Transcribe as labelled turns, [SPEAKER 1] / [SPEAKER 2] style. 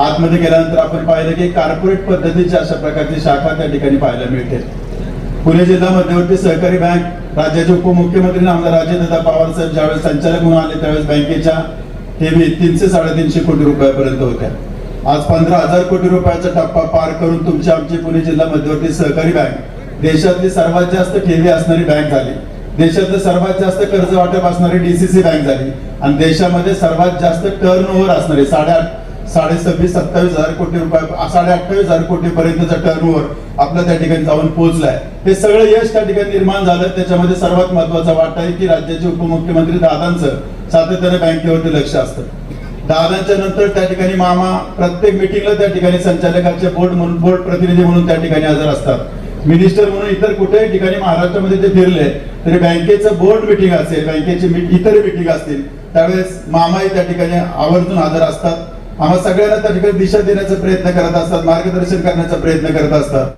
[SPEAKER 1] आतमध्ये गेल्यानंतर आपण पाहिलं की कॉर्पोरेट पद्धतीच्या अशा प्रकारची शाखा त्या ठिकाणी पाहायला मिळते. पुणे जिल्हा मध्यवर्ती सहकारी बँक राज्याचे उपमुख्यमंत्री आमदार अजितदादा पवार साहेब ज्यावेळेस संचालक म्हणून आले त्यावेळेस बँकेच्या ठेवी तीनशे साडेतीनशे कोटी रुपयापर्यंत होत्या. आज पंधरा हजार कोटी रुपयाचा टप्पा पार करून तुमची आमची पुणे जिल्हा मध्यवर्ती सहकारी बँक देशातली सर्वात जास्त ठेवी असणारी बँक झाली. देशातलं सर्वात जास्त कर्ज वाटप असणारी डीसीसी बँक झाली. आणि देशामध्ये सर्वात जास्त टर्न ओव्हर असणारी साडेआठ साडे सव्वीस सत्तावीस हजार कोटी रुपये साडे अठ्ठावीस हजार कोटी पर्यंतचा टर्नओव्हर आपला त्या ठिकाणी जाऊन पोहोचलाय. हे सगळं यश त्या ठिकाणी निर्माण झालं. त्याच्यामध्ये सर्वात महत्त्वाचा वाटा आहे की राज्याचे उपमुख्यमंत्री दादांचं सातत्याने बँकेवरती लक्ष असतं. दादांच्या नंतर त्या ठिकाणी मामा प्रत्येक मिटिंगला त्या ठिकाणी संचालकांचे बोर्ड म्हणून बोर्ड प्रतिनिधी म्हणून त्या ठिकाणी हजर असतात. मिनिस्टर म्हणून इतर कुठेही ठिकाणी महाराष्ट्रामध्ये ते फिरले तरी बँकेचं बोर्ड मिटिंग असेल बँकेची इतर मिटिंग असतील त्यावेळेस मामाही त्या ठिकाणी आवर्जून हजर असतात. आम्हा सगळ्यांना त्या ठिकाणी दिशा देण्याचा प्रयत्न करत असतात मार्गदर्शन करण्याचा प्रयत्न करत असतात.